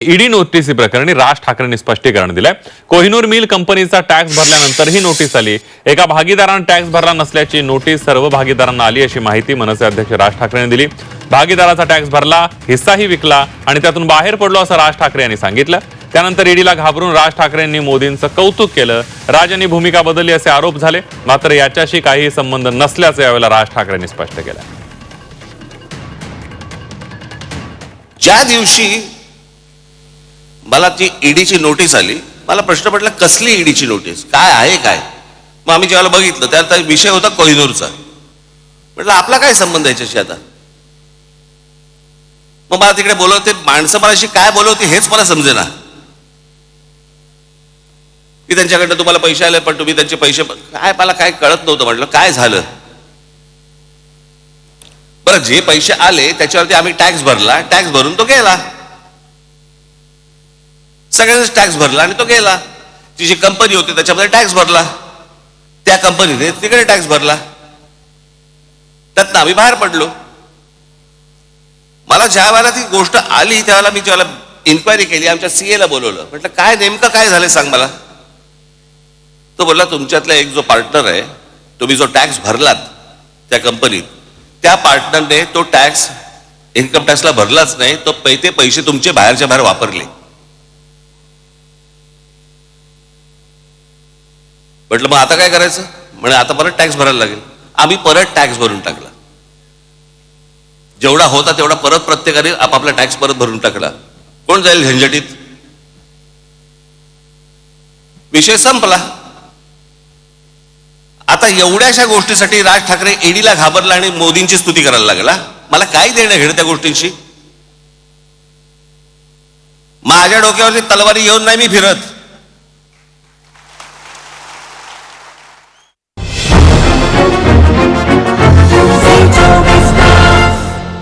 ED नोटीसी प्रकरणी राज ठाकरेंनी स्पष्टीकरण दिलंय. कोहिनूर मिल कंपनीचा टॅक्स भरल्यानंतर ही नोटीस आली. एका भागीदारानं टॅक्स भरला नसल्याची नोटीस सर्व भागीदारांना आली अशी माहिती मनसे अध्यक्ष राज ठाकरेंनी दिली. भागीदाराचा टॅक्स भरला हिस्साही विकला आणि त्यातून बाहेर पडलो असं राज ठाकरे यांनी सांगितलं. त्यानंतर ईडीला घाबरून राज ठाकरेंनी मोदींचं कौतुक केलं. राज यांनी भूमिका बदलली असे आरोप झाले. मात्र याच्याशी काहीही संबंध नसल्याचं यावेळेला राज ठाकरेंनी स्पष्ट केलं. ज्या दिवशी मला ती ईडीची नोटीस आली. मला प्रश्न पडला कसली ईडीची नोटीस? काय आहे काय? मग आम्ही जेव्हा बघितलं त्यात विषय होता कोहिनूरचा. म्हटलं आपला काय संबंध आहे याच्याशी आता? मग मला तिकडे बोलवते माणसं मलाशी काय बोलवते हेच मला समजेना. की त्यांच्याकडनं तुम्हाला पैसे आले पण तुम्ही त्यांचे पैसे काय मला काय कळत नव्हतं. म्हटलं काय झालं? बरं जे पैसे आले त्याच्यावरती आम्ही टॅक्स भरला. टॅक्स भरून तो गेला. सगळ्यांनीच टॅक्स भरला आणि तो गेला. ती जी कंपनी होती त्याच्यामध्ये टॅक्स भरला. त्या कंपनीने तिकडे टॅक्स भरला. त्यातनं आम्ही बाहेर पडलो. मला ज्या वेळेला ती गोष्ट आली त्यावेळेला मी ज्यावेळेला इन्क्वायरी केली आमच्या सीएला बोलवलं. म्हटलं काय नेमकं काय झालं सांग मला. तो बोलला तुमच्यातला एक जो पार्टनर आहे तुम्ही जो टॅक्स भरलात त्या कंपनीत त्या पार्टनरने तो टॅक्स इन्कम टॅक्सला भरलाच नाही तो पै ते पैसे तुमचे बाहेरच्या बाहेर वापरले. म्हटलं मग आता काय करायचं? म्हणे आता परत टॅक्स भरायला लागेल. आम्ही परत टॅक्स भरून टाकला. जेवढा होता तेवढा परत प्रत्येकाने आपापला टॅक्स परत भरून टाकला. कोण जाईल झंझटीत? विषय संपला. आता एवढ्याशा गोष्टीसाठी राज ठाकरे ईडीला घाबरला आणि मोदींची स्तुती करायला लागला. मला काय देणं घेणं त्या गोष्टींशी? माझ्या डोक्यावरती तलवारी येऊन नाही मी फिरत.